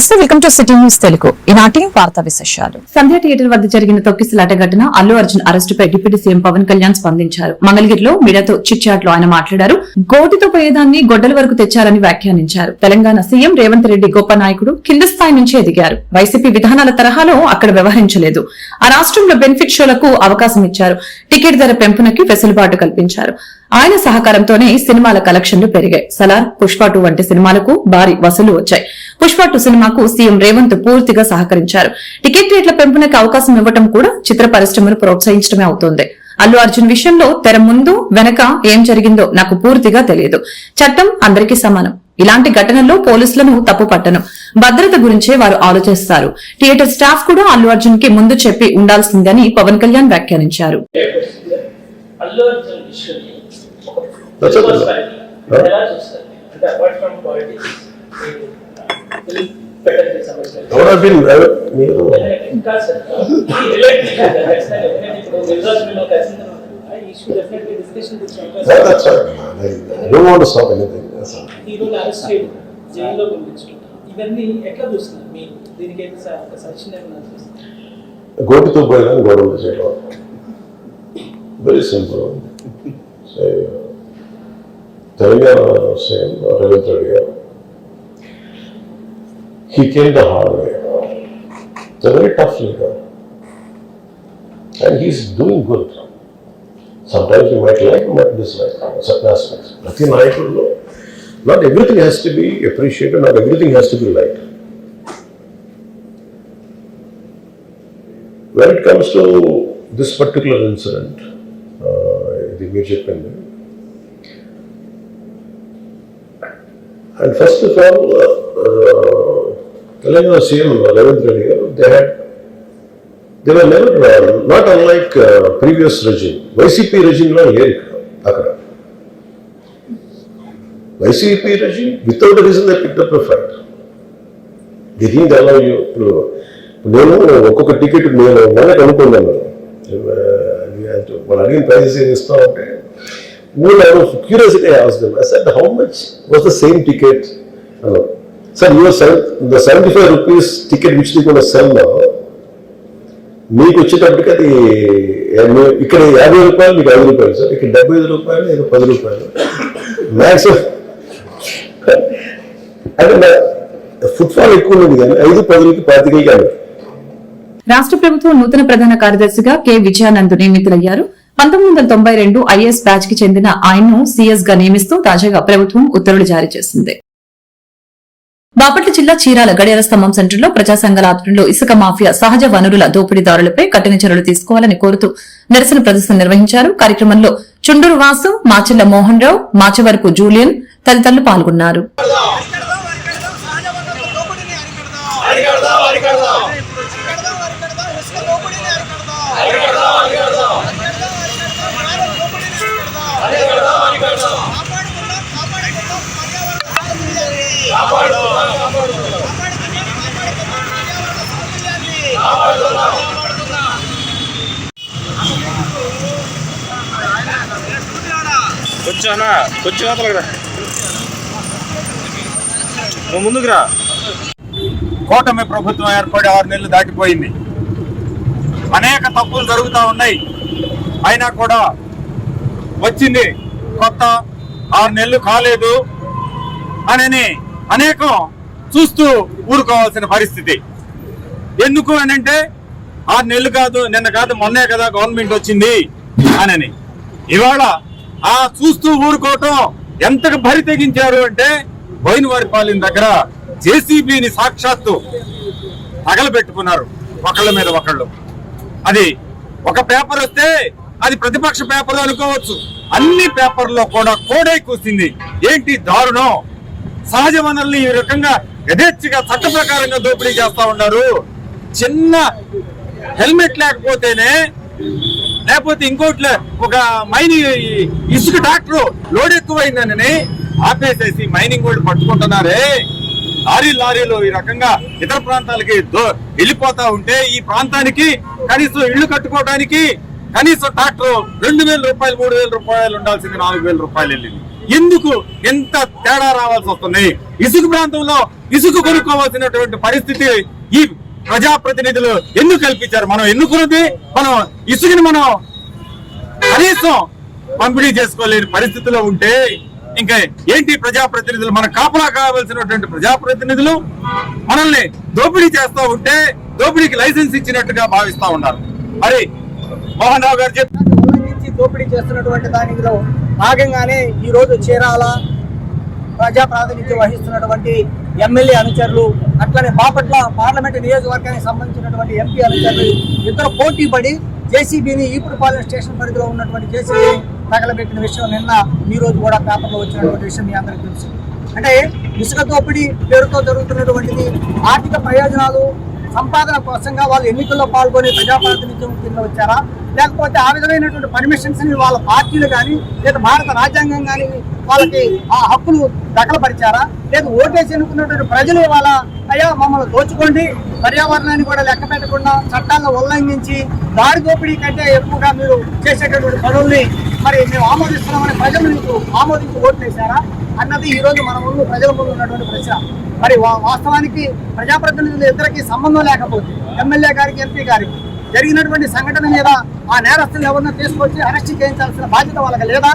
నమస్తే welcome to city news Telugu. ఈనాటి వార్తా విశేషాలు. సంధ్య థియేటర్ వద్ద జరిగిన తొక్కిసలాట ఘటన అల్లు అర్జున్ అరెస్టుపై డిప్యూటీ సీఎం పవన్ కళ్యాణ్ స్పందించారు. మంగళగిరిలో మీడియాతో చిట్చాట్లో ఆయన మాట్లాడారు. గోటితో పోయేదాన్ని గొడ్డల వరకు తెచ్చారని వ్యాఖ్యానించారు. తెలంగాణ సీఎం రేవంత్ రెడ్డి గొప్ప నాయకుడు కింద స్థాయి నుంచి ఎదిగారు. వైసీపీ విధానాల తరహాలో అక్కడ వ్యవహరించలేదు. ఆ రాష్ట్రంలో బెనిఫిట్ షోలకు అవకాశం ఇచ్చారు. టికెట్ ధర పెంపునకి వెసులుబాటు కల్పించారు. ఆయన సహకారంతోనే సినిమాల కలెక్షన్లు పెరిగాయి. సలార్ పుష్ప టూ వంటి సినిమాలకు భారీ వసూలు వచ్చాయి. పుష్ప టూ సినిమాకు సీఎం రేవంత్ పూర్తిగా సహకరించారు. టికెట్ రేట్ల పెంపునకు అవకాశం ఇవ్వడం కూడా చిత్ర పరిశ్రమను ప్రోత్సహించడమే అవుతోంది. అల్లు అర్జున్ విషయంలో తెర ముందు వెనక ఏం జరిగిందో నాకు పూర్తిగా తెలియదు. చట్టం అందరికీ సమానం. ఇలాంటి ఘటనల్లో పోలీసులను తప్పు పట్టను. భద్రత గురించే వారు ఆలోచిస్తారు. థియేటర్ స్టాఫ్ కూడా అల్లు అర్జున్కి ముందు చెప్పి ఉండాల్సిందని పవన్ కళ్యాణ్ వ్యాఖ్యానించారు. మీరు? గోటితో పోయేదాన్ని గొడవలు చేయడం very simple Telangana same Revanth Reddy గారు He came the hard way. It's a very tough leader. And he's doing good. Sometimes you might like, you might dislike certain aspects. Nothing I could know. Not everything has to be appreciated, not everything has to be liked. When it comes to this particular incident, uh, the music pendant, and first of all, uh, uh, చెప్పింది and first of all Telangana CM Revanth Reddy గారు they had they were never not unlike previous regime YCP రెజిమ్లో లేరు ఇక్కడ అక్కడ YCP regime without reason they pick up fight దీనికి ఎలా ఇప్పుడు నేను ఒక్కొక్క టికెట్ నేను మొన్న కనుక్కున్నాను వాళ్ళు అడిగిన ప్రైజెస్ ఏం ఇస్తా ఉంటే మూడు క్యూరియాసిటీ అవసరం sir how much was the same ticket sir your seven the seventy five rupees ticket which కూడా సెల్లో మీకు వచ్చేటప్పటికి అది ఇక్కడ యాభై రూపాయలు మీకు ఐదు రూపాయలు సార్. ఇక్కడ డెబ్బై ఐదు రూపాయలు ఇది పది రూపాయలు. మ్యాక్సిమం అంటే ఫుట్ఫాల్ ఎక్కువ ఉంది కానీ ఐదు పదులకి పాతికలకి అన్నారు రాష్ట్ర ప్రభుత్వం నూతన ప్రధాన కార్యదర్శిగా కె. విజయానంద్ నియమితులయ్యారు. పంతొమ్మిది వందల తొంభై రెండు ఐఎస్ బ్యాచ్కి చెందిన ఆయన్ను సీఎస్గా నియమిస్తూ తాజాగా ప్రభుత్వం ఉత్తర్వులు జారీ చేసింది. బాపట్ల జిల్లా చీరాల గడియార స్తంభం సెంటర్లో ప్రజా సంఘాల ఆధ్వర్యంలో ఇసుక మాఫియా సహజ వనరుల దోపిడీదారులపై కఠిన చర్యలు తీసుకోవాలని కోరుతూ నిరసన ప్రదర్శన నిర్వహించారు. కార్యక్రమంలో చుండూరు వాసు మాచిల్ల మోహన్ రావు మాచవరపు జూలియన్ తదితరులు పాల్గొన్నారు. కొంచెం అన్నా నువ్వు కూటమి ప్రభుత్వం ఏర్పడి ఆరు నెలలు దాటిపోయింది. అనేక తప్పులు జరుగుతూ ఉన్నాయి. అయినా కూడా వచ్చింది కొత్త ఆరు నెలలు కాలేదు అని అనేకం చూస్తూ ఊరుకోవాల్సిన పరిస్థితి. ఎందుకు అని అంటే ఆరు నెలలు కాదు నిన్న కాదు మొన్నే కదా గవర్నమెంట్ వచ్చింది అనని. ఇవాళ ఆ చూస్తూ ఊరుకోవటం ఎంతకు భరి తెగించారు అంటే బోయినవారిపాలెం దగ్గర జేసీబీని సాక్షాత్తు తగలబెట్టుకున్నారు ఒకళ్ళ మీద ఒకళ్ళు. అది ఒక పేపర్ వస్తే అది ప్రతిపక్ష పేపర్ అనుకోవచ్చు. అన్ని పేపర్లో కూడా కోడై కూసింది. ఏంటి దారుణం? సహజ వనరుల్ని ఈ రకంగా యథేచ్ఛగా చట్ట ప్రకారంగా దోపిడీ చేస్తా ఉన్నారు. చిన్న హెల్మెట్ లేకపోతేనే లేకపోతే ఇంకోటి ఒక మైనింగ్ ఇసుక ట్రాక్టర్ లోడ్ ఎక్కువైందని ఆపేసేసి మైనింగ్ వాళ్ళు పట్టుకుంటున్నారే. లారీ లారీలు ఈ రకంగా ఇతర ప్రాంతాలకి వెళ్ళిపోతా ఉంటే ఈ ప్రాంతానికి కనీసం ఇళ్ళు కట్టుకోవడానికి కనీసం ట్రాక్టర్ రెండు వేల రూపాయలు మూడు వేల రూపాయలు ఉండాల్సింది నాలుగు వేల రూపాయలు వెళ్ళింది. ఎందుకు ఎంత తేడా రావాల్సి వస్తుంది? ఇసుక ప్రాంతంలో ఇసుక కొనుక్కోవాల్సినటువంటి పరిస్థితి ఈ ప్రజాప్రతినిధులు ఎందుకు కల్పించారు? మనం ఎన్నుకున్నది? మనం ఇసుకని మనం కనీసం పంపిణీ చేసుకోలేని పరిస్థితిలో ఉంటే ఇంకా ఏంటి ప్రజాప్రతినిధులు? మన కాపలా కావాల్సినటువంటి ప్రజాప్రతినిధులు మనల్ని దోపిడీ చేస్తూ ఉంటే దోపిడీకి లైసెన్స్ ఇచ్చినట్టుగా భావిస్తా ఉన్నారు. మరి మోహన్ రావు గారు చెప్పి దోపిడీ చేస్తున్నటువంటి దానిలో భాగంగానే ఈ రోజు చీరాల ప్రజా ప్రాతినిధ్యం వహిస్తున్నటువంటి ఎమ్మెల్యే అనుచరులు అట్లనే బాపట్ల పార్లమెంట్ నియోజకవర్గానికి సంబంధించినటువంటి ఎంపీ అనుచరులు ఇద్దరు పోటీ పడి జేసీబీని ఈపురపాలెం స్టేషన్ పరిధిలో ఉన్నటువంటి జేసీబీని తగలబెట్టిన విషయం నిన్న ఈ రోజు కూడా పేపర్లో వచ్చినటువంటి విషయం మీ అందరికీ తెలుసు. అంటే ఇసుక దోపిడీ పేరుతో జరుగుతున్నటువంటిది ఆర్థిక ప్రయోజనాలు సంపాదన కోసంగా వాళ్ళు ఎన్నికల్లో పాల్గొని ప్రజాప్రాతినిధ్యం కింద వచ్చారా? లేకపోతే ఆ విధమైనటువంటి పర్మిషన్స్ని వాళ్ళ పార్టీలు కానీ లేదా భారత రాజ్యాంగం కానీ వాళ్ళకి ఆ హక్కులు దఖలపరిచారా? లేదా ఓటేసి ఎన్నుకున్నటువంటి ప్రజలు ఇవాళ అయ్యా మమ్మల్ని దోచుకోండి పర్యావరణాన్ని కూడా లెక్క పెట్టకుండా చట్టాలను ఉల్లంఘించి దారి దోపిడీ కంటే ఎక్కువగా మీరు చేసేటటువంటి పనుల్ని మరి మేము ఆమోదిస్తున్నామని ప్రజలు మీకు ఆమోదించి ఓట్లు అన్నది ఈరోజు మన ముందు ప్రజల ముందు ఉన్నటువంటి ప్రశ్న. మరి వా- వాస్తవానికి ప్రజాప్రతినిధులు ఇద్దరికి సంబంధం లేకపోతే ఎమ్మెల్యే గారికి ఎంపీ గారికి జరిగినటువంటి సంఘటన మీద ఆ నేరస్తులు ఎవరినో తీసుకొచ్చి అరెస్ట్ చేయించాల్సిన బాధ్యత వాళ్ళకి లేదా?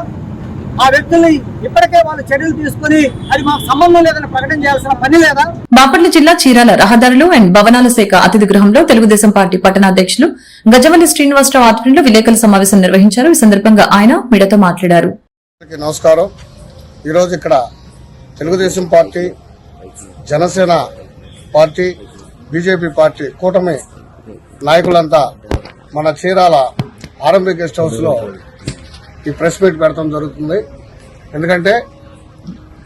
ఆ వ్యక్తుల్ని ఇప్పటికే వాళ్ళు చర్యలు తీసుకుని అది మాకు సంబంధం లేదని ప్రకటన చేయాల్సిన పని లేదా? బాపట్ల జిల్లా చీరాల రహదారులు అండ్ భవనాల శాఖ అతిథి గృహంలో తెలుగుదేశం పార్టీ పట్టణాధ్యక్షులు గజవల్లి శ్రీనివాసరావు ఆధ్వర్యంలో విలేకరుల సమావేశం నిర్వహించారు. ఈ సందర్భంగా ఆయన మీడియాతో మాట్లాడారు. నమస్కారం. ఈరోజు ఇక్కడ Telugu Desam party Janasena party BJP party కూటమి నాయకులంతా మన చీరాల ఆరంభ గెస్ట్ హౌస్లో ఈ ప్రెస్ మీట్ పెడతాం జరుగుతుంది. ఎందుకంటే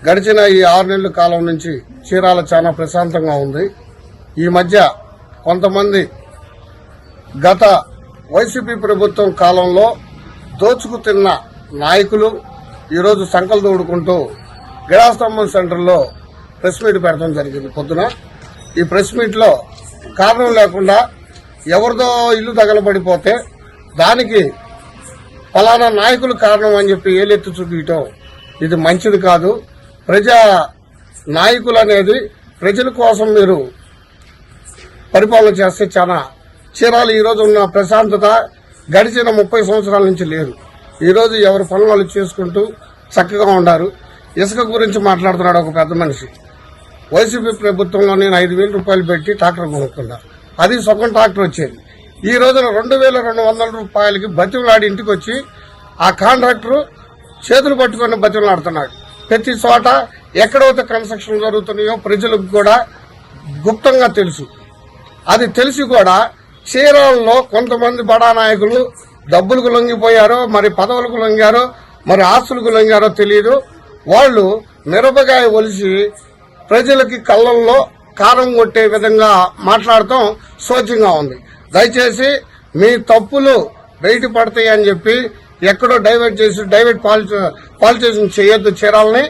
గడిచిన ఈ ఆరు నెలల కాలం నుంచి చీరాల చాలా ప్రశాంతంగా ఉంది. ఈ మధ్య కొంతమంది గత వైసీపీ ప్రభుత్వం కాలంలో దోచుకు తిన్న నాయకులు ఈరోజు సంకలు తోడుకుంటూ గిరాస్తంభం సెంటర్లో ప్రెస్ మీట్ పెడతాం జరిగింది పొద్దున. ఈ ప్రెస్ మీట్లో కారణం లేకుండా ఎవరిదో ఇల్లు తగలబడిపోతే దానికి ఫలానా నాయకులు కారణం అని చెప్పి ఏలెత్తి చూపించటం ఇది మంచిది కాదు. ప్రజా నాయకులు అనేది ప్రజల కోసం మీరు పరిపాలన చేస్తే చాలా చీరాలు ఈ రోజు ఉన్న ప్రశాంతత గడిచిన ముప్పై సంవత్సరాల నుంచి లేదు. ఈరోజు ఎవరు ఎవరి పనులు వాళ్ళు చేసుకుంటూ చక్కగా ఉన్నారు. ఇసుక గురించి మాట్లాడుతున్నాడు ఒక పెద్ద మనిషి. వైసీపీ ప్రభుత్వంలో నేను ఐదు వేల రూపాయలు పెట్టి ట్రాక్టర్ కొనుక్కున్నా. అది సొంతం ట్రాక్టర్ వచ్చేది. ఈ రోజున రెండు వేల రెండు వందల రూపాయలకి బతిమలాడి ఇంటికి వచ్చి ఆ కాంట్రాక్టర్ చేతులు పట్టుకొని బతిమలాడుతున్నాడు. ప్రతి చోట ఎక్కడైతే కన్స్ట్రక్షన్ జరుగుతున్నాయో ప్రజలకు కూడా గుప్తంగా తెలుసు. అది తెలిసి కూడా చీరాలలో కొంతమంది బడా నాయకులు డబ్బులకు లొంగిపోయారో మరి పదవులకు లొంగారో మరి ఆస్తులకు లొంగారో తెలియదు వాళ్ళు మిరపకాయ ఒలిసి ప్రజలకి కళ్ళల్లో కారం కొట్టే విధంగా మాట్లాడటం శోచ్యంగా ఉంది. దయచేసి మీ తప్పులు బయట పడతాయి అని చెప్పి ఎక్కడో డైవర్ట్ చేసి డైవర్ట్ పాలిటిషన్ చేయొద్దు చీరాలని.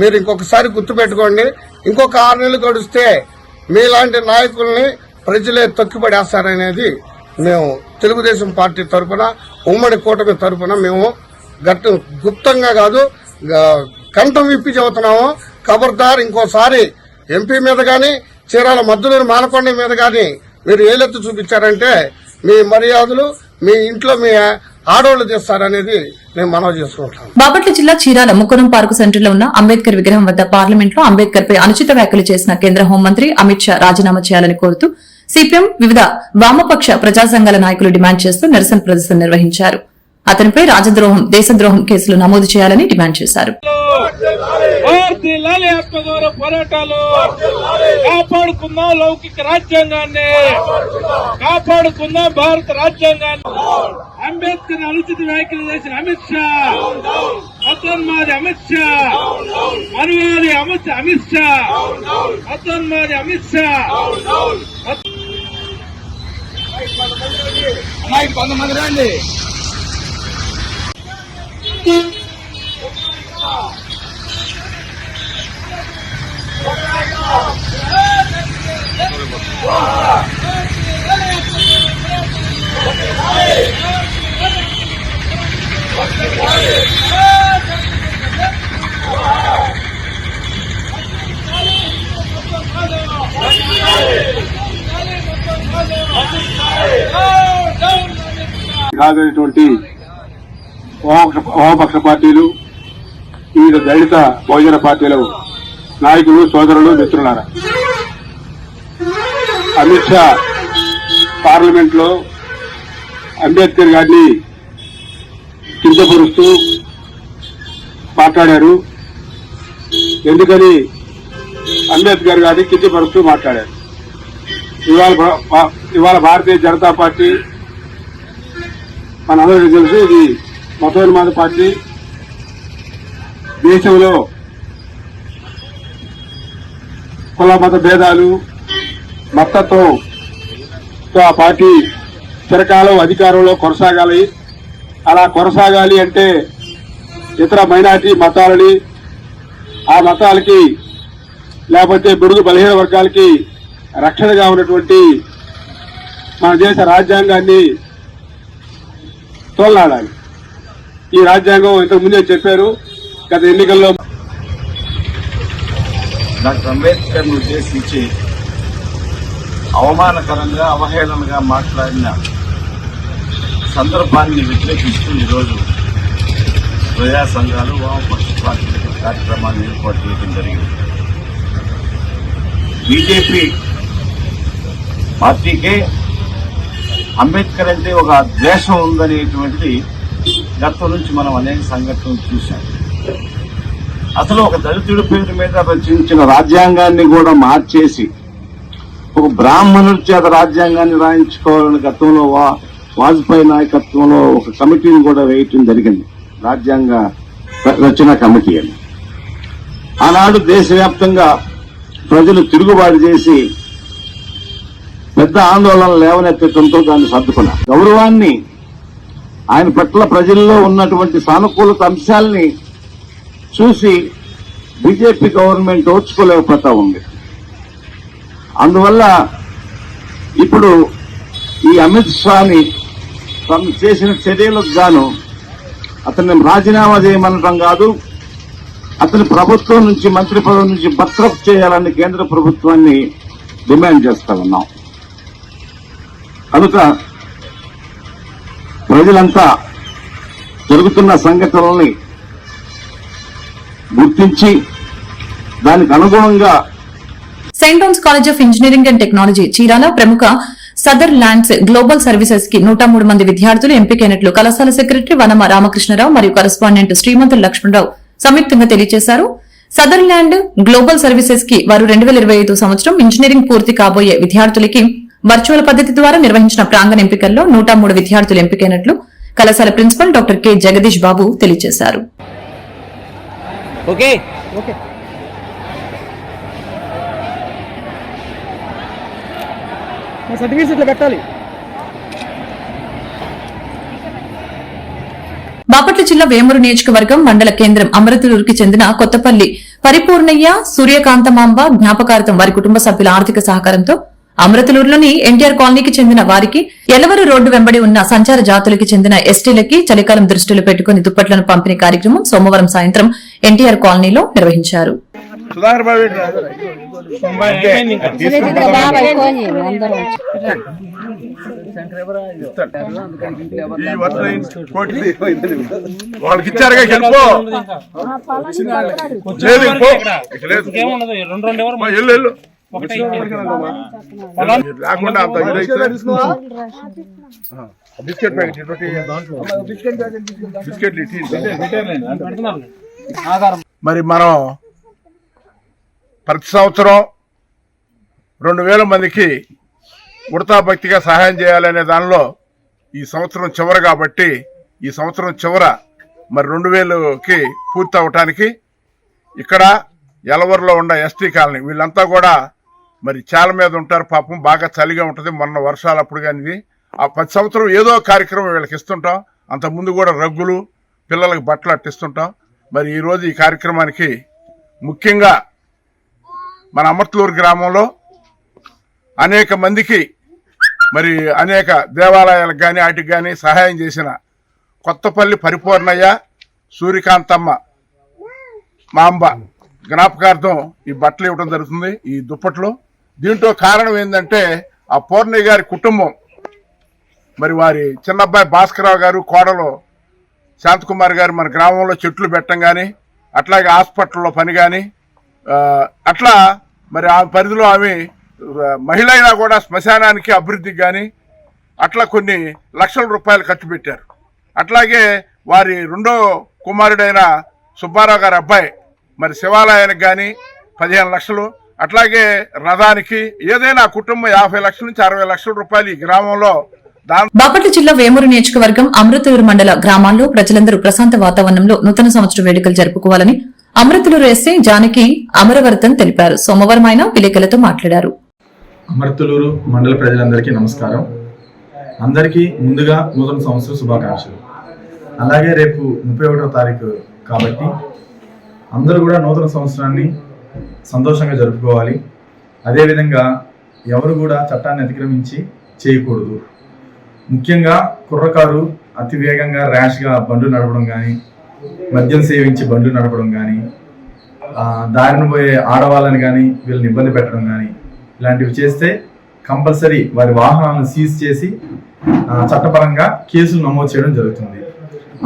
మీరు ఇంకొకసారి గుర్తుపెట్టుకోండి. ఇంకొక ఆరు నెలలు గడిస్తే మీలాంటి నాయకుల్ని ప్రజలే తొక్కిపడేస్తారనేది మేము తెలుగుదేశం పార్టీ తరఫున ఉమ్మడి కూటమి తరఫున మేము గట్టు గుప్తంగా కాదు కంఠం విప్పి చెబుతున్నాము. ఖబర్దార్ ఇంకోసారి ఎంపీ మీద కానీ చీరాల మద్దులూరు మానకొండ మీద కానీ మీరు ఏలెత్తు చూపించారంటే మీ మర్యాదలు మీ ఇంట్లో మీ ఆడవాళ్ళు చేస్తారనేది మేము మనవి చేసుకుంటాం బాపట్ల జిల్లా చీరాల ముకురం పార్కు సెంటర్లో ఉన్న అంబేద్కర్ విగ్రహం వద్ద పార్లమెంట్లో అంబేద్కర్ పై అనుచిత వ్యాఖ్యలు చేసిన కేంద్ర హోంమంత్రి అమిత్ షా రాజీనామా చేయాలని కోరుతూ సిపిఎం వివిధ వామపక్ష ప్రజా సంఘాల నాయకులు డిమాండ్ చేస్తూ నిరసన ప్రదర్శన నిర్వహించారు. అతనిపై రాజద్రోహం దేశద్రోహం కేసులు నమోదు చేయాలని డిమాండ్ చేశారు. వర్ధిల్లాలి ఆత్మగౌరవ పోరాటాలు కాపాడుకుందాం లౌకిక రాజ్యాంగాన్ని. కాపాడుకుందాం భారత రాజ్యాంగాన్ని. అంబేద్కర్ అనుచిత వ్యాఖ్యలు చేసిన అమిత్ షా. మతోన్మాది అమిత్ షా. మనువాది అమిత్ అమిత్ షా. మతోన్మాది అమిత్ షా. కొంతమంది రండి. కాదనేటువంటి వామపక్ష పార్టీలు వివిధ దళిత బహుజన పార్టీలు నాయకులు సోదరులు మిత్రులారా. అమిత్ షా పార్లమెంట్లో అంబేద్కర్ గారిని కించపరుస్తూ మాట్లాడారు. ఎందుకని? అంబేద్కర్ గారిని కించపరుస్తూ మాట్లాడారు. ఇవాళ భా- భా- ఇవాళ భారతీయ జనతా పార్టీ మనందరికీ తెలుసు ఇది మతోన్మాద పార్టీ. దేశంలో కుల మత భేదాలు మతత్వంతో ఆ పార్టీ చిరకాలం అధికారంలో కొనసాగాలి. అలా కొనసాగాలి అంటే ఇతర మైనార్టీ మతాలని ఆ మతాలకి లేకపోతే బుడుగు బలహీన వర్గాలకి రక్షణగా ఉన్నటువంటి మన దేశ రాజ్యాంగాన్ని తోలాడాలి ఈ రాజ్యాంగం ఇంతకు ముందే చెప్పారు. గత ఎన్నికల్లో డాక్టర్ అంబేద్కర్ను ఉద్దేశించి అవమానకరంగా అవహేళనగా మాట్లాడిన సందర్భాన్ని వ్యతిరేకిస్తూ ఈరోజు ప్రజా సంఘాలు వామపక్ష పార్టీలు కార్యక్రమాన్ని ఏర్పాటు చేయడం జరిగింది. బీజేపీ పార్టీకే అంబేద్కర్ అంటే ఒక ద్వేషం ఉందనేటువంటిది గతం నుంచి మనం అనేక సంఘటనలు చూశాం. అసలు ఒక దళితుడి పేరు మీద రచించిన రాజ్యాంగాన్ని కూడా మార్చేసి ఒక బ్రాహ్మణుడి చేత రాజ్యాంగాన్ని రాయించుకోవాలని గతంలో వా వాజ్పేయి నాయకత్వంలో ఒక కమిటీని కూడా వేయటం జరిగింది. రాజ్యాంగ ర- రచన కమిటీ అని. ఆనాడు దేశవ్యాప్తంగా ప్రజలు తిరుగుబాటు చేసి పెద్ద ఆందోళన లేవనెత్తడంతో దాన్ని సర్దుకున్నారు. గౌరవాన్ని ఆయన పట్ల ప్రజల్లో ఉన్నటువంటి సానుకూలత అంశాల్ని చూసి బీజేపీ గవర్నమెంట్ ఓర్చుకోలేకపోతా ఉంది. అందువల్ల ఇప్పుడు ఈ అమిత్ షాని తను చేసిన చర్యలకు గాను అతన్ని రాజీనామా చేయమనడం కాదు అతని ప్రభుత్వం నుంచి మంత్రి పదవి నుంచి బర్తరఫ్ చేయాలని కేంద్ర ప్రభుత్వాన్ని డిమాండ్ చేస్తా ఉన్నాం. కనుక ప్రజలంతా జరుగుతున్న సంఘటనల్ని గుర్తించి దానికి అనుగుణంగా saint John's college of engineering and technology Chirala ప్రముఖ సదర్ ల్యాండ్స్ గ్లోబల్ సర్వీసెస్కి నూట మూడు మంది విద్యార్థులు ఎంపికైనట్లు కళాశాల సెక్రటరీ వనమ రామకృష్ణరావు మరియు కరస్పాండెంట్ శ్రీమంతుల లక్ష్మణరావు సంయుక్తంగా తెలియజేశారు. సదర్ ల్యాండ్ గ్లోబల్ సర్వీసెస్కి వారు రెండు వేల ఇరవై ఐదు సంవత్సరం ఇంజనీరింగ్ పూర్తి కాబోయే విద్యార్థులకి వర్చువల్ పద్దతి ద్వారా నిర్వహించిన ప్రాంగణ ఎంపికల్లో నూట మూడు విద్యార్థులు ఎంపికైనట్లు కళాశాల principal doctor K. Jagadish Babu తెలియజేశారు. ఓకే? సర్టిఫికేట్స్ ఇట్లా పెట్టాలి. బాపట్ల జిల్లా వేమూరు నియోజకవర్గం మండల కేంద్రం అమరతులూరుకి చెందిన కొత్తపల్లి పరిపూర్ణయ్య సూర్యకాంతమాంబ జ్ఞాపకార్థం వారి కుటుంబ సభ్యుల ఆర్థిక సహకారంతో అమరతులూరులోని ఎన్టీఆర్ కాలనీకి చెందిన వారికి ఎలవరు రోడ్డు వెంబడి ఉన్న సంచార జాతులకి చెందిన ఎస్టీలకి చలికాలం దృష్టిలో పెట్టుకుని దుప్పట్లను పంపిణీ కార్యక్రమం సోమవారం సాయంత్రం ఎన్టీఆర్ కాలనీలో నిర్వహించారు. సుధాకర్ బాబు వాళ్ళకి లేకుండా అంత బిస్కెట్ ప్యాకెట్ బిస్కెట్ బిస్కెట్. మరి మనం ప్రతి సంవత్సరం రెండు వేల మందికి ఉడతా భక్తిగా సహాయం చేయాలనే దానిలో ఈ సంవత్సరం చివర కాబట్టి ఈ సంవత్సరం చివర మరి రెండు వేలుకి పూర్తి అవటానికి ఇక్కడ ఎలవరిలో ఉన్న ఎస్టీ కాలనీ వీళ్ళంతా కూడా మరి చాల మీద ఉంటారు. పాపం బాగా చలిగా ఉంటుంది. మొన్న వర్షాలు అప్పుడు కానీ ఆ ప్రతి సంవత్సరం ఏదో కార్యక్రమం వీళ్ళకి ఇస్తుంటాం. అంతకుముందు కూడా రగ్గులు పిల్లలకు బట్టలు అట్టిస్తుంటాం. మరి ఈరోజు ఈ కార్యక్రమానికి ముఖ్యంగా మన అమర్తలూరు గ్రామంలో అనేక మందికి మరి అనేక దేవాలయాలకు కానీ వాటికి కానీ సహాయం చేసిన కొత్తపల్లి పరిపూర్ణయ్య సూర్యకాంతమ్మ మాంబ జ్ఞాపకార్థం ఈ బట్టలు ఇవ్వడం జరుగుతుంది ఈ దుప్పట్లు. దీంట్లో కారణం ఏంటంటే ఆ పూర్ణయ్య గారి కుటుంబం. మరి వారి చిన్నబ్బాయి భాస్కరరావు గారు కోడలు శాంతకుమార్ గారు మన గ్రామంలో చెట్లు పెట్టడం కానీ అట్లాగే హాస్పిటల్లో పని కానీ అట్లా మరి ఆ పరిధిలో ఆమె మహిళ అయినా కూడా శ్మశానానికి అభివృద్ధికి కానీ అట్లా కొన్ని లక్షల రూపాయలు ఖర్చు పెట్టారు. అట్లాగే వారి రెండో కుమారుడైన సుబ్బారావు గారి అబ్బాయి మరి శివాలయానికి కానీ పదిహేను లక్షలు అట్లాగే రథానికి ఏదైనా కుటుంబం యాభై లక్షల నుంచి అరవై లక్షల రూపాయలు ఈ గ్రామంలో బాపట్ల జిల్లా వేమూరు నియోజకవర్గం అమృతూరు మండల గ్రామాల్లో ప్రజలందరూ ప్రశాంత వాతావరణంలో నూతన సంవత్సర వేడుకలు జరుపుకోవాలని అమృతలూరు ఎస్ఐ జానకి అమరవర్తన్ తెలిపారు. సోమవారం ఆయన విలేకరులతో మాట్లాడారు. అమర్తలూరు మండల ప్రజలందరికీ నమస్కారం. అందరికీ ముందుగా నూతన సంవత్సర శుభాకాంక్షలు. అలాగే రేపు ముప్పై ఒకటో తారీఖు కాబట్టి అందరూ కూడా నూతన సంవత్సరాన్ని సంతోషంగా జరుపుకోవాలి. అదేవిధంగా ఎవరు కూడా చట్టాన్ని అతిక్రమించి చేయకూడదు. ముఖ్యంగా కుర్రకారు అతి వేగంగా ర్యాష్గా బండ్లు నడపడం కానీ మద్యం సేవించి బండ్లు నడపడం కానీ దారిన పోయే ఆడవాళ్ళని కానీ వీళ్ళని ఇబ్బంది పెట్టడం కానీ ఇలాంటివి చేస్తే కంపల్సరీ వారి వాహనాలను సీజ్ చేసి చట్టపరంగా కేసులు నమోదు చేయడం జరుగుతుంది.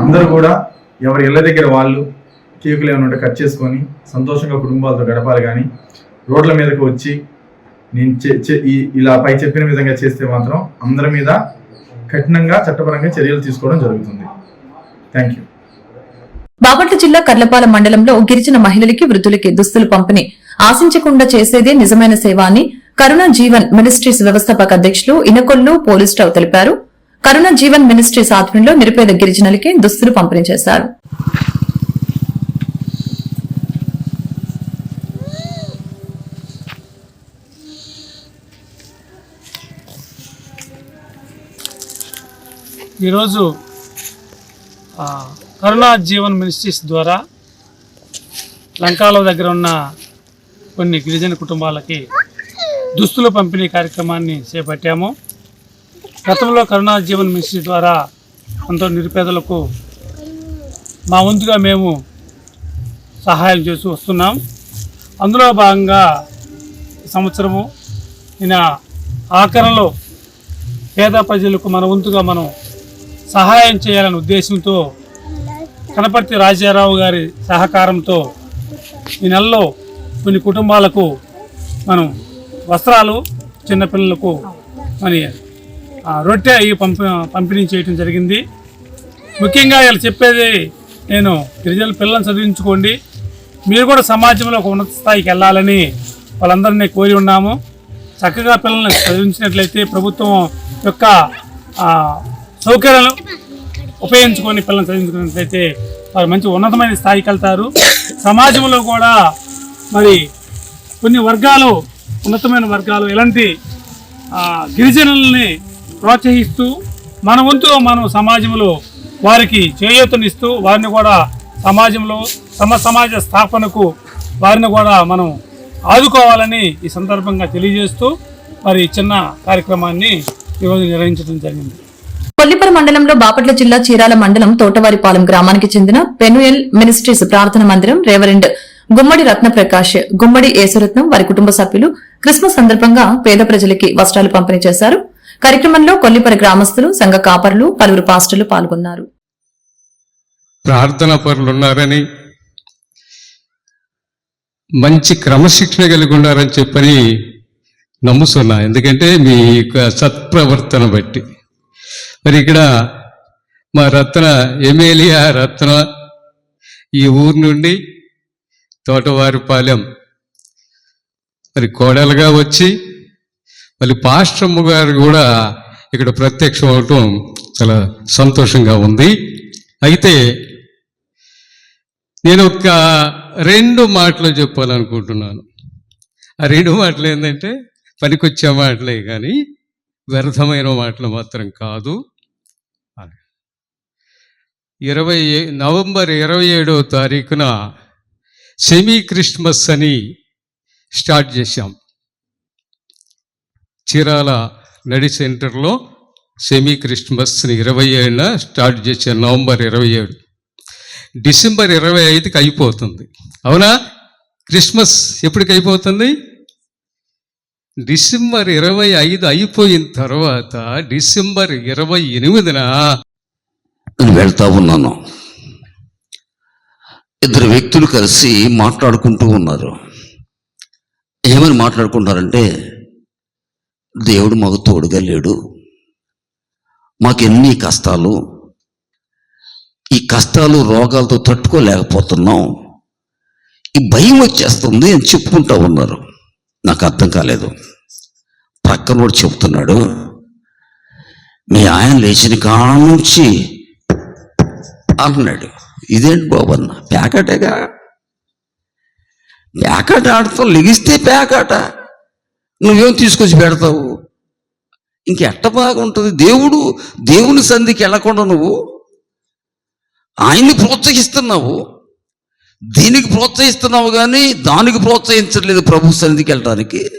అందరూ కూడా ఎవరి ఇళ్ళ దగ్గర వాళ్ళు కేకులు ఏమైనా ఉంటే కట్ చేసుకొని సంతోషంగా కుటుంబాలతో గడపాలి కానీ రోడ్ల మీదకు వచ్చి నేను ఇలా పై చెప్పిన విధంగా చేస్తే మాత్రం అందరి మీద కఠినంగా చట్టపరంగా చర్యలు తీసుకోవడం జరుగుతుంది. థ్యాంక్ యూ బాపట్ల జిల్లా కర్లపాలెం మండలంలో గిరిజన మహిళలకి వృద్ధులకి దుస్తులు పంపిణీ ఆశించకుండా చేసేదే నిజమైన సేవ అని కరుణ జీవన్ మినిస్ట్రీస్ వ్యవస్థాపక అధ్యక్షులు ఇనకొల్లు పోలీసురావు తెలిపారు. కరుణ జీవన్ మినిస్ట్రీస్ ఆధ్వర్యంలో నిరుపేద గిరిజనులకి దుస్తులు పంపిణీ చేశారు. ఈరోజు కరుణా జీవన్ మినిస్ట్రీస్ ద్వారా లంకాలో దగ్గర ఉన్న కొన్ని గిరిజన కుటుంబాలకి దుస్తుల పంపిణీ కార్యక్రమాన్ని చేపట్టాము. గతంలో కరుణా జీవన్ మినిస్ట్రీ ద్వారా ఎంతో నిరుపేదలకు మా వంతుగా మేము సహాయం చేస్తూ వస్తున్నాం. అందులో భాగంగా సంవత్సరము ఈయన ఆఖరణలో పేద ప్రజలకు మన వంతుగా మనం సహాయం చేయాలనే ఉద్దేశంతో కనపర్తి రాజారావు గారి సహకారంతో ఈ నెలలో కొన్ని కుటుంబాలకు మనం వస్త్రాలు చిన్నపిల్లలకు మరి రొట్టె అవి పంప పంపిణీ చేయడం జరిగింది. ముఖ్యంగా ఇలా చెప్పేది నేను గిరిజన పిల్లలను చదివించుకోండి. మీరు కూడా సమాజంలో ఒక ఉన్నత స్థాయికి వెళ్ళాలని వాళ్ళందరినీ కోరి ఉన్నాము. చక్కగా పిల్లల్ని చదివించినట్లయితే ప్రభుత్వం యొక్క సౌకర్యాలను సౌకర్యాలు ఉపయోగించుకొని పిల్లల్ని చదివించుకున్నట్లయితే వారు మంచి ఉన్నతమైన స్థాయికి వెళ్తారు. సమాజంలో కూడా మరి కొన్ని వర్గాలు ఉన్నతమైన వర్గాలు ఇలాంటి గిరిజనుల్ని ప్రోత్సహిస్తూ మన వంతు మనం సమాజంలో వారికి చేయూతనిస్తూ వారిని కూడా సమాజంలో సమ సమాజ స్థాపనకు వారిని కూడా మనం ఆదుకోవాలని ఈ సందర్భంగా తెలియజేస్తూ మరి ఈ చిన్న కార్యక్రమాన్ని ఈరోజు నిర్వహించడం జరిగింది. కొల్లిపర మండలంలో బాపట్ల జిల్లా చీరాల మండలం తోటవారిపాలెం గ్రామానికి చెందిన పెనుయల్ మినిస్ట్రీస్ ప్రార్థన మందిరం రేవరెండ్ గుమ్మడి రత్నప్రకాష్ గుమ్మడి యేసురత్నం వారి కుటుంబ సభ్యులు క్రిస్మస్ సందర్భంగా పేద ప్రజలకి వస్త్రాలు పంపిణీ చేశారు. కార్యక్రమంలో కొల్లిపర గ్రామస్తులు సంఘ కాపరులు పలువురు పాస్టర్లు పాల్గొన్నారు. ప్రార్థన పరులు ఉన్నారని మంచి క్రమశిక్షణ కలిగి ఉన్నారని చెప్పని నమ్ముతున్నా. ఎందుకంటే మీ యొక్క సత్ప్రవర్తన బట్టి. మరి ఇక్కడ మా రత్న ఎమేలియా రత్న ఈ ఊరు నుండి తోటవారిపాలెం మరి కోడలుగా వచ్చి మళ్ళీ పాస్టమ్మ గారు కూడా ఇక్కడ ప్రత్యక్షం అవటం చాలా సంతోషంగా ఉంది. అయితే నేను ఒక రెండు మాటలు చెప్పాలనుకుంటున్నాను. ఆ రెండు మాటలు ఏంటంటే పనికొచ్చే మాటలే కానీ వ్యర్థమైన మాటలు మాత్రం కాదు. ఇరవై ఏ- నవంబర్ ఇరవై ఏడవ తారీఖున సెమీ క్రిస్మస్ అని స్టార్ట్ చేశాం. చీరాల నడి సెంటర్లో సెమీ క్రిస్మస్ని ఇరవై ఏడున స్టార్ట్ చేశాను నవంబర్ ఇరవై ఏడు. డిసెంబర్ ఇరవై ఐదుకి అయిపోతుంది. అవునా? క్రిస్మస్ ఎప్పటికి అయిపోతుంది? డిసెంబర్ ఇరవై ఐదు అయిపోయిన తర్వాత డిసెంబర్ ఇరవై ఎనిమిదిన నేను వెళ్తా ఉన్నాను. ఇద్దరు వ్యక్తులు కలిసి మాట్లాడుకుంటూ ఉన్నారు. ఏమని మాట్లాడుకుంటారంటే దేవుడు మాకు తోడుగా లేడు. మాకెన్ని కష్టాలు ఈ కష్టాలు రోగాలతో తట్టుకోలేకపోతున్నాం. ఈ భయం వచ్చేస్తుంది అని చెప్పుకుంటా ఉన్నారు. నాకు అర్థం కాలేదు. ప్రక్కన వాడు చెప్తున్నాడు మీ ఆయన లేచిన కాలం నుంచి అంటున్నాడు. ఇదేంటి బాబన్న అన్న? ప్యాకెటేగా? ప్యాకెట్ ఆడతాం లెగిస్తే ప్యాకెట. నువ్వేం తీసుకొచ్చి పెడతావు? ఇంకెట్ట బాగుంటుంది? దేవుడు దేవుని సంధికి వెళ్ళకుండా నువ్వు ఆయన్ని ప్రోత్సహిస్తున్నావు. దీనికి ప్రోత్సహిస్తున్నావు కానీ దానికి ప్రోత్సహించట్లేదు ప్రభు సన్నిధికి వెళ్ళడానికి.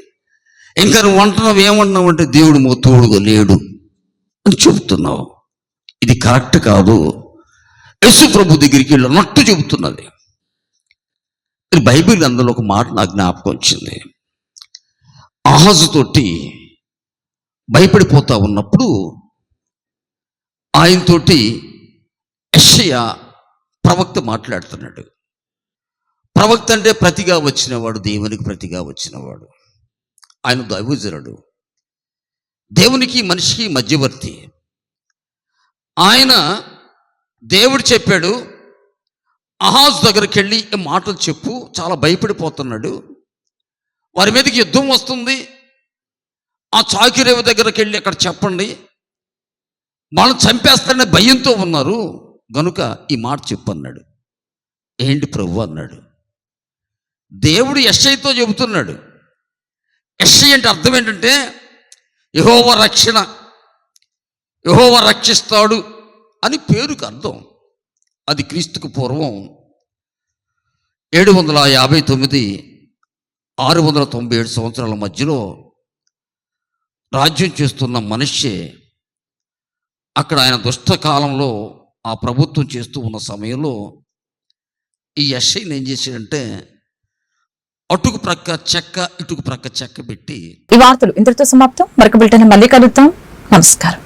ఇంకా నువ్వు అంటున్నావు ఏమంటున్నావు అంటే దేవుడు మా తోడుగా లేడు అని చెబుతున్నావు ఇది కరెక్ట్ కాదు. యేసు ప్రభు దగ్గరికి వెళ్ళినట్టు చెబుతున్నది. బైబిల్ అందులో ఒక మాట నాకు జ్ఞాపకం వచ్చింది. ఆహాజుతోటి భయపడిపోతా ఉన్నప్పుడు ఆయనతోటి యషయ ప్రవక్త మాట్లాడుతున్నాడు. ప్రవక్త అంటే ప్రతిగా వచ్చినవాడు దేవునికి ప్రతిగా వచ్చినవాడు. ఆయన దైవజనుడు. దేవునికి మనిషికి మధ్యవర్తి. ఆయన దేవుడు చెప్పాడు అహాజ్ దగ్గరికి వెళ్ళి ఈ మాటలు చెప్పు చాలా భయపడిపోతున్నాడు. వారి మీదకి యుద్ధం వస్తుంది. ఆ చాకిరేవు దగ్గరికి వెళ్ళి అక్కడ చెప్పండి. మనం చంపేస్తాడనే భయంతో ఉన్నారు. గనుక ఈ మాట చెప్పు అన్నాడు. ఏంటి ప్రభు అన్నాడు. దేవుడు యశ్ఐతో చెబుతున్నాడు. యశ్ఐ అంటే అర్థం ఏంటంటే యహోవ రక్షణ. యహోవ రక్షిస్తాడు. అని పేరుకు అర్థం. అది క్రీస్తుకు పూర్వం ఏడు వందల యాభై తొమ్మిది ఆరు వందల తొంభై ఏడు సంవత్సరాల మధ్యలో రాజ్యం చేస్తున్న మనిషి అక్కడ ఆయన దుష్టకాలంలో ఆ ప్రభుత్వం చేస్తూ ఉన్న సమయంలో ఈ ఎస్ఐని ఏం చేశాడంటే అటుకు ప్రక్క చెక్క ఇటుకు ప్రక్క చెక్క పెట్టి ఈ వార్తలు ఇంతటితో సమాప్తం. మరొక బిల్టన్ మళ్ళీ కలుద్దాం. నమస్కారం.